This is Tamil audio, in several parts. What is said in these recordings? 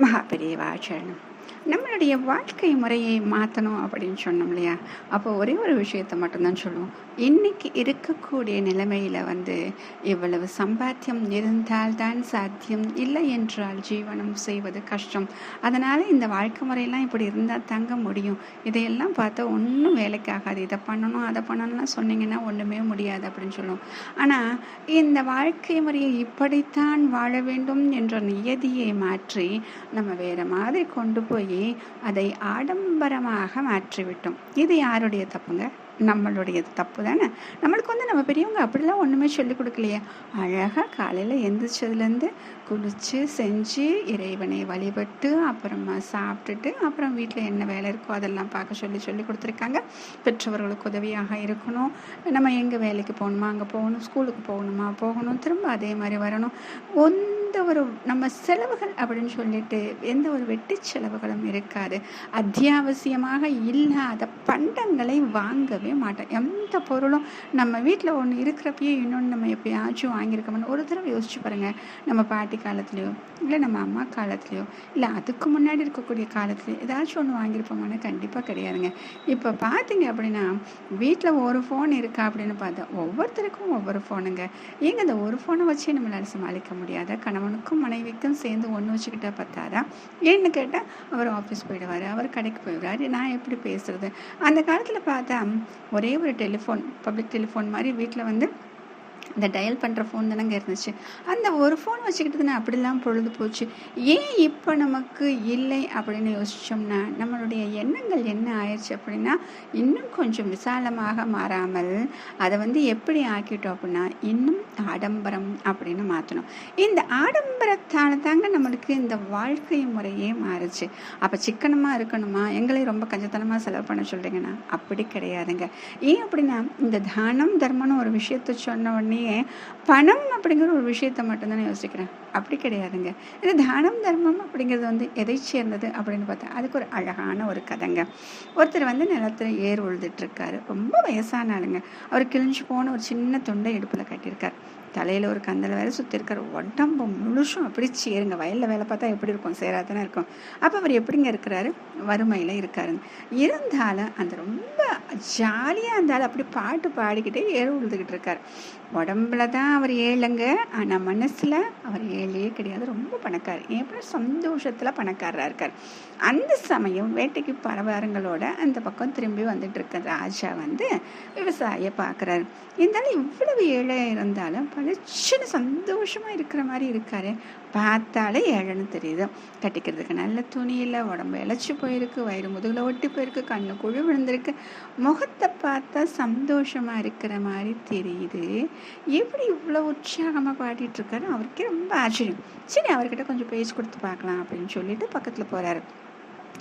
மகாபெரியவா சரணம் நம்மளுடைய வாழ்க்கை முறையை மாற்றணும் அப்படின்னு சொன்னோம் இல்லையா? அப்போ ஒரே ஒரு விஷயத்தை மட்டும்தான் சொல்லுவோம். இன்னைக்கு இருக்கக்கூடிய நிலைமையில் வந்து இவ்வளவு சம்பாத்தியம் இருந்தால்தான் சாத்தியம். இல்லை என்றால் ஜீவனம் செய்வது கஷ்டம். அதனால் இந்த வாழ்க்கை முறையெல்லாம் இப்படி இருந்தால் தங்க முடியும். இதையெல்லாம் பார்த்தா ஒன்றும் வேலைக்கு ஆகாது இதை பண்ணணும் அதை பண்ணணும்னா சொன்னீங்கன்னா ஒன்றுமே முடியாது அப்படின்னு சொல்லுவோம் ஆனால் இந்த வாழ்க்கை முறையை இப்படித்தான் வாழ வேண்டும் என்ற நியதியை மாற்றி நம்ம வேற மாதிரி கொண்டு போய் அதை ஆடம்பரமாக மாற்றிவிட்டோம். இது யாருடைய தப்புங்க? நம்மளுடைய தப்பு தானே நம்மளுக்கு வந்து நம்ம பெரியவங்க அப்படிலாம் ஒன்றுமே சொல்லிக் கொடுக்கலையே. அழகாக காலையில் எந்திரிச்சதுலேருந்து குளித்து செஞ்சு இறைவனை வழிபட்டு அப்புறமா சாப்பிட்டுட்டு அப்புறம் வீட்டில் என்ன வேலை இருக்கோ அதெல்லாம் பார்க்க சொல்லி சொல்லி கொடுத்துருக்காங்க. பெற்றவர்களுக்கு உதவியாக இருக்கணும். நம்ம எங்கே வேலைக்கு போகணுமா? அங்கே போகணும் ஸ்கூலுக்கு போகணுமா? போகணும் திரும்ப அதே மாதிரி வரணும். எந்த ஒரு நம்ம செலவுகள் அப்படின்னு சொல்லிட்டு எந்த ஒரு வெட்டி செலவுகளும் இருக்காது. அத்தியாவசியமாக இல்லாத பண்டங்களை வாங்கவே மாட்டோம். எந்த பொருளும் நம்ம வீட்டில் ஒன்று இருக்கிறப்பயே இன்னொன்று நம்ம எப்பயாச்சும் வாங்கியிருக்கோம்னு ஒரு தடவை யோசிச்சு பாருங்கள் நம்ம பாட்டி காலத்துலேயோ இல்லை நம்ம அம்மா காலத்துலேயோ இல்லை அதுக்கு முன்னாடி இருக்கக்கூடிய காலத்துலேயோ ஏதாச்சும் ஒன்று வாங்கியிருப்போமான்னு கண்டிப்பாக கிடையாதுங்க. இப்போ பார்த்தீங்க அப்படின்னா வீட்டில் ஒரு ஃபோன் இருக்கா அப்படின்னு பார்த்தா ஒவ்வொருத்தருக்கும் ஒவ்வொரு ஃபோனுங்க ஏங்க அந்த ஒரு ஃபோனை வச்சே நம்மளால் சமாளிக்க முடியாத? கணவனுக்கும் மனைவிக்கும் சேர்ந்து ஒன்று வச்சுக்கிட்டா பார்த்தாரா ஏன்னு கேட்டால் அவர் ஆஃபீஸ் போயிடுவார். அவர் கடைக்கு போயிடுவார். நான் எப்படி பேசுறது? அந்த காலத்தில் பார்த்தா ஒரே ஒரு டெலிஃபோன் பப்ளிக் டெலிஃபோன் மாதிரி வீட்டில் வந்து இந்த டயல் பண்ணுற ஃபோன் தானங்க இருந்துச்சு. அந்த ஒரு ஃபோன் வச்சுக்கிட்டு தானே அப்படிலாம் பொழுது போச்சு. ஏன் இப்போ நமக்கு இல்லை அப்படின்னு யோசிச்சோம்னா நம்மளுடைய எண்ணங்கள் என்ன ஆயிடுச்சு அப்படின்னா இன்னும் கொஞ்சம் விசாலமாக மாறாமல் அதை வந்து எப்படி ஆக்கிட்டோம் அப்படின்னா இன்னும் ஆடம்பரம் அப்படின்னு மாற்றணும் இந்த ஆடம்பரத்தால் தாங்க நம்மளுக்கு இந்த வாழ்க்கை முறையே மாறுச்சு. அப்போ சிக்கனமாக இருக்கணுமா? எங்களை ரொம்ப கஞ்சத்தனமாக செலவு பண்ண சொல்கிறீங்கன்னா அப்படி கிடையாதுங்க. ஏன் அப்படின்னா இந்த தானம் தர்மம்னு ஒரு விஷயத்த சொன்ன உடனே பணம் அப்படிங்கிற ஒரு விஷயத்த மட்டும்தானே யோசிக்கிறேன். அப்படி கிடையாதுங்க. இது தானம் தர்மம் அப்படிங்கிறது வந்து எதை சேர்ந்தது அப்படின்னு பார்த்தா அதுக்கு ஒரு அழகான ஒரு கதைங்க. ஒருத்தர் வந்து நிலத்தில் ஏர் உழுதுட்டு இருக்காரு. ரொம்ப வயசான ஆளுங்க. அவர் கிழிஞ்சு போன ஒரு சின்ன துண்டை இடுப்பில் கட்டியிருக்கார். தலையில் ஒரு கந்தலை வேலை சுற்றிருக்கார் உடம்பு முழுசும் அப்படி சேருங்க. வயலில் வேலை பார்த்தா எப்படி இருக்கும்? சேராதானே இருக்கும். அப்போ அவர் எப்படிங்க இருக்கிறாரு? வறுமையில் இருக்காருங்க இருந்தாலும் அந்த ரொம்ப ஜாலியாக இருந்தாலும் அப்படி பாட்டு பாடிக்கிட்டே ஏறு உழுதுகிட்டு இருக்கார். உடம்புல தான் அவர் ஏழைங்க. ஆனால் மனசில் அவர் ஏழையே கிடையாது. ரொம்ப பணக்கார். எப்படி சந்தோஷத்தில் பணக்காரராக இருக்கார். அந்த சமயம் வேட்டைக்கு பரவாரங்களோட அந்த பக்கம் திரும்பி வந்துட்டு இருக்க ராஜா வந்து விவசாயியை பார்க்குறாரு இருந்தாலும் இவ்வளவு ஏழை இருந்தாலும் பளிச்சுன்னு சந்தோஷமாக இருக்கிற மாதிரி இருக்காரு. பார்த்தாலே ஏழைன்னு தெரியுது. கட்டிக்கிறதுக்கு நல்ல துணி இல்லை உடம்பு இழைச்சி போயிருக்கு வயிறு முதுகில் ஒட்டி போயிருக்கு கண்ணு குழு விழுந்திருக்கு. முகத்தை பார்த்தா சந்தோஷமாக இருக்கிற மாதிரி தெரியுது. எப்படி இவ்வளோ உற்சாகமாக பாடிட்டுருக்காரு அவருக்கே ரொம்ப ஆச்சரியம். சரி அவர்கிட்ட கொஞ்சம் பேச்சு கொடுத்து பார்க்கலாம் அப்படின்னு சொல்லிட்டு பக்கத்தில் போகிறாரு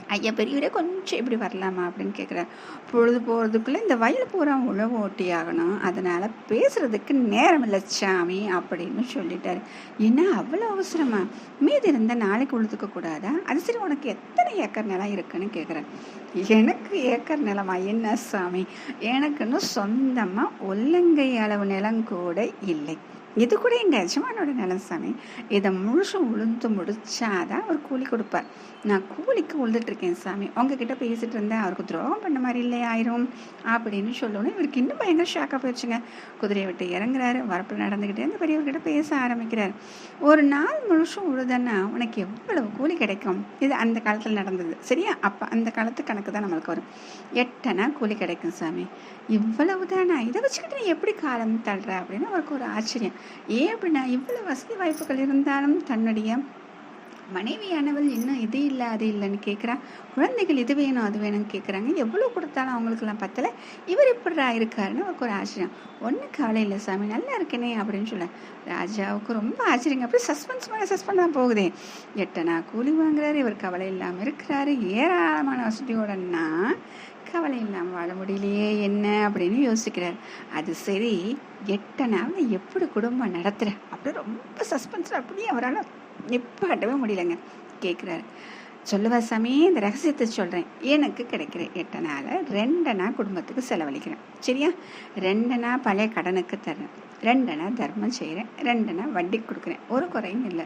ஐயா பெரியவரே கொஞ்சம் இப்படி வரலாமா அப்படின்னு கேட்குறாரு பொழுது போகிறதுக்குள்ளே இந்த வயல் பூரா உழவு ஓட்டி ஆகணும். அதனால் பேசுகிறதுக்கு நேரம் இல்லை சாமி அப்படின்னு சொல்லிட்டாரு. என்ன அவ்வளோ அவசரமா? மீதி இருந்தால் நாளைக்கு உழுதுக்க கூடாதா? அது சரி உனக்கு எத்தனை ஏக்கர் நிலம் இருக்குன்னு கேட்குறேன் எனக்கு ஏக்கர் நிலமா? என்ன சாமி? எனக்குன்னு சொந்தமாக ஒல்லங்கை அளவு நிலம் கூட இல்லை. இது கூட எங்கள் எஜமானோட நிலம் சாமி. இதை முழுசும் உளுந்து முடிச்சாதான் அவர் கூலி கொடுப்பார். நான் கூலிக்கு உழுதுட்ருக்கேன் சாமி. உங்ககிட்ட பேசிட்டு இருந்தேன். அவருக்கு துரோகம் பண்ண மாதிரி இல்லையா ஆயிரும் அப்படின்னு சொல்லணும் இவருக்கு இன்னும் பயங்கர ஷாக்காக போயிடுச்சுங்க. குதிரையை விட்டு இறங்குறாரு. வரப்பில் நடந்துக்கிட்டே அந்த பெரியவர்கிட்ட பேச ஆரம்பிக்கிறார். ஒரு நாள் முழுசும் உழுதுன்னா உனக்கு எவ்வளவு கூலி கிடைக்கும்? இது அந்த காலத்தில் நடந்தது. சரியா? அப்போ அந்த காலத்து கணக்கு தான் நம்மளுக்கு வரும். எட்டனா கூலி கிடைக்கும் சாமி. இவ்வளவு தானா இதை வச்சுக்கிட்டு நீ எப்படி காலம் தள்ளுற அப்படின்னு அவருக்கு ஒரு ஆச்சரியம். ஏன் அப்படின்னா இவ்வளோ வசதி வாய்ப்புகள் இருந்தாலும் தன்னுடைய மனைவியானவள் இன்னும் இது இல்லை அது இல்லைன்னு கேட்குறா குழந்தைகள் இது வேணும் அது வேணும்னு கேட்குறாங்க எவ்வளோ கொடுத்தாலும் அவங்களுக்கெல்லாம் பத்தலை. இவர் இப்படிரா இருக்காருன்னு அவருக்கு ஒரு ஆச்சரியம். ஒன்றும் கவலை இல்லை சாமி நல்லா இருக்கனே அப்படின்னு சொல்ல. ராஜாவுக்கு ரொம்ப ஆச்சரியங்க அப்படி சஸ்பென்ஸ் மேலே சஸ்பெண்ட் தான் போகுதே. எட்டனா கூலி வாங்குறாரு இவர் கவலை இல்லாமல் இருக்கிறாரு. ஏராளமான வசதியோடன்னா கவலை இல்லாமல் வாழ முடியலையே என்ன அப்படின்னு யோசிக்கிறார். அது சரி எட்டனாவில் எப்படி குடும்பம் நடத்துகிற அப்படி ரொம்ப சஸ்பென்ஸில் அப்படியே அவரால் நிப்பாட்டவே முடியலங்க. கேட்குறாரு சொல்லுவா சாமி இந்த ரகசியத்தை சொல்கிறேன் எனக்கு கிடைக்கிற எட்டனால ரெண்டனா குடும்பத்துக்கு செலவழிக்கிறேன். சரியா? ரெண்டனா பழைய கடனுக்கு தர்றேன். ரெண்டனா தர்மம் செய்கிறேன் ரெண்டனா வட்டி கொடுக்குறேன். ஒரு குறையும் இல்லை.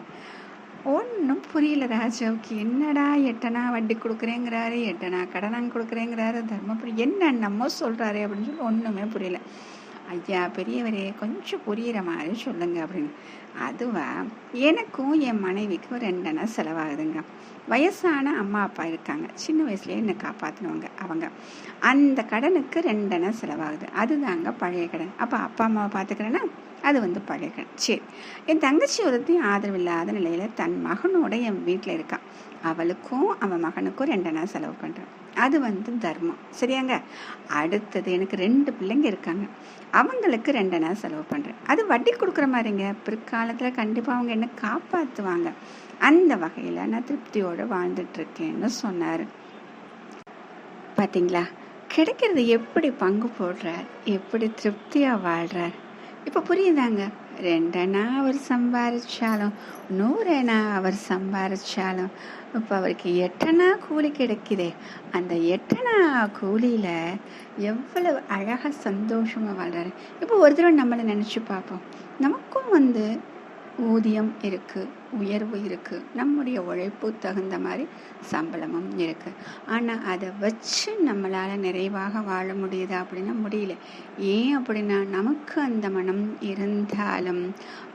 ஒன்றும் புரியல ராஜாவுக்கு. என்னடா எட்டனா வட்டி கொடுக்குறேங்கிறாரு? எட்டனா கடனாங்க கொடுக்குறேங்கிறாரு? தர்மபுரி நம்ம சொல்கிறாரு அப்படின்னு சொல்லி ஒன்றுமே புரியல. ஐயா பெரியவரே கொஞ்சம் புரிகிற மாதிரி சொல்லுங்க அப்படின்னு. அதுவா எனக்கும் என் மனைவிக்கும் ரெண்டனா செலவாகுதுங்க. வயசான அம்மா அப்பா இருக்காங்க. சின்ன வயசுலேயே என்னை காப்பாற்றினவங்க அவங்க. அந்த கடனுக்கு ரெண்டனை செலவாகுது. அதுதாங்க பழைய கடன். அப்போ அப்பா அம்மாவை பார்த்துக்கிறேன்னா அது வந்து பழைய கடன். சரி. என் தங்கச்சி ஒருத்தையும் ஆதரவு இல்லாத நிலையில் தன் மகனோட என் வீட்டில் இருக்கான் அவளுக்கும் அவன் மகனுக்கும் ரெண்டனா செலவு பண்ணுறான் அது வந்து தர்மம். சரியாங்க? அடுத்தது எனக்கு ரெண்டு பிள்ளைங்க இருக்காங்க. அவங்களுக்கு ரெண்டனா செலவு பண்ணுறேன் அது வட்டி கொடுக்குற மாதிரிங்க. பிற்காலத்தில் கண்டிப்பாக அவங்க என்ன காப்பாற்றுவாங்க அந்த வகையில் நான் திருப்தியோடு வாழ்ந்துட்டுருக்கேன்னு சொன்னார். பார்த்தீங்களா கிடைக்கிறது எப்படி பங்கு போடுறார்? எப்படி திருப்தியாக வாழ்கிறார் இப்போ புரியுதாங்க? ரெண்டனா அவர் சம்பாதிச்சாலும் நூறனா அவர் சம்பாதிச்சாலும் இப்போ அவருக்கு எட்டனா கூலி கிடைக்குதே அந்த எட்டனா கூலியில் எவ்வளவு அழகாக சந்தோஷமாக வாழ்றாரு இப்போ ஒரு தடவை நம்மளை நினச்சி பார்ப்போம் நமக்கும் வந்து ஊதியம் இருக்குது உயர்வு இருக்குது நம்முடைய உழைப்பு தகுந்த மாதிரி சம்பளமும் இருக்குது ஆனால் அதை வச்சு நம்மளால் நிறைவாக வாழ முடியுதா அப்படின்னா முடியல. ஏன் அப்படின்னா நமக்கு அந்த மனம் இருந்தாலும்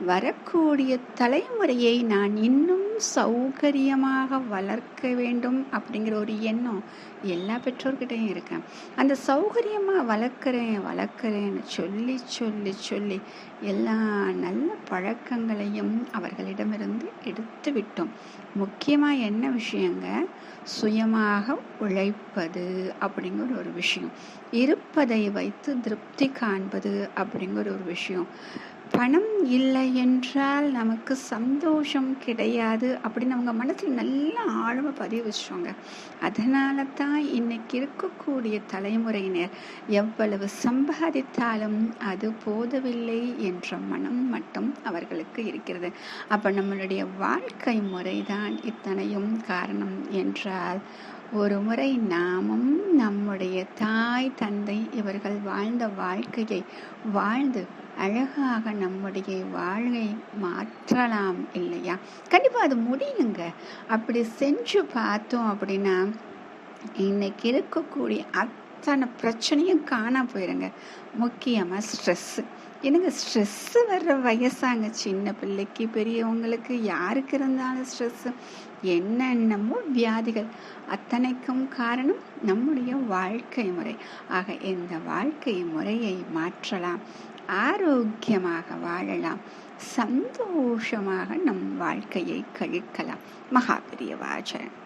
வரக்கூடிய தலைமுறையை நான் இன்னும் சௌகரியமாக வளர்க்க வேண்டும் அப்படிங்கிற ஒரு எண்ணம் எல்லா பெற்றோர்கிட்டையும் இருக்கேன் அந்த சௌகரியமாக வளர்க்குறேன் வளர்க்குறேன்னு சொல்லி சொல்லி சொல்லி எல்லா நல்ல பழக்கங்களையும் அவர்களிடமிருந்து எடுத்து விட்டோம் முக்கியமாக என்ன விஷயங்க? சுயமாக உழைப்பது அப்படிங்கிற ஒரு விஷயம். இருப்பதை வைத்து திருப்தி காண்பது அப்படிங்கிற ஒரு விஷயம். பணம் இல்லை என்றால் நமக்கு சந்தோஷம் கிடையாது அப்படின்னு அவங்க மனசில் நல்லா ஆழமாக பதிவு வச்சோங்க அதனால தான் இன்னைக்கு இருக்கக்கூடிய தலைமுறையினர் எவ்வளவு சம்பாதித்தாலும் அது போதவில்லை என்ற மனம் மட்டும் அவர்களுக்கு இருக்கிறது. அப்போ நம்மளுடைய வாழ்க்கை முறைதான் இத்தனையும் காரணம் என்றால் ஒரு முறை நாமும் நம்முடைய தாய் தந்தை இவர்கள் வாழ்ந்த வாழ்க்கையை வாழ்ந்து அழகாக நம்முடைய வாழ்வை மாற்றலாம் இல்லையா? கண்டிப்பாக அது முடியுங்க. அப்படி செஞ்சு பார்த்தோம் அப்படின்னா இன்னைக்கு இருக்கக்கூடிய அத்தனை பிரச்சனையும் காண போயிருங்க. முக்கியமாக ஸ்ட்ரெஸ்ஸு எனக்கு ஸ்ட்ரெஸ்ஸு வர்ற வயசாங்க சின்ன பிள்ளைக்கு பெரியவங்களுக்கு யாருக்கு இருந்தாலும் ஸ்ட்ரெஸ்ஸு என்னென்னமோ வியாதிகள். அத்தனைக்கும் காரணம் நம்முடைய வாழ்க்கை முறை. ஆக இந்த வாழ்க்கை முறையை மாற்றலாம். ஆரோக்கியமாக வாழலாம். சந்தோஷமாக நம் வாழ்க்கையை கழிக்கலாம். மகாபிரியவாச்சரன்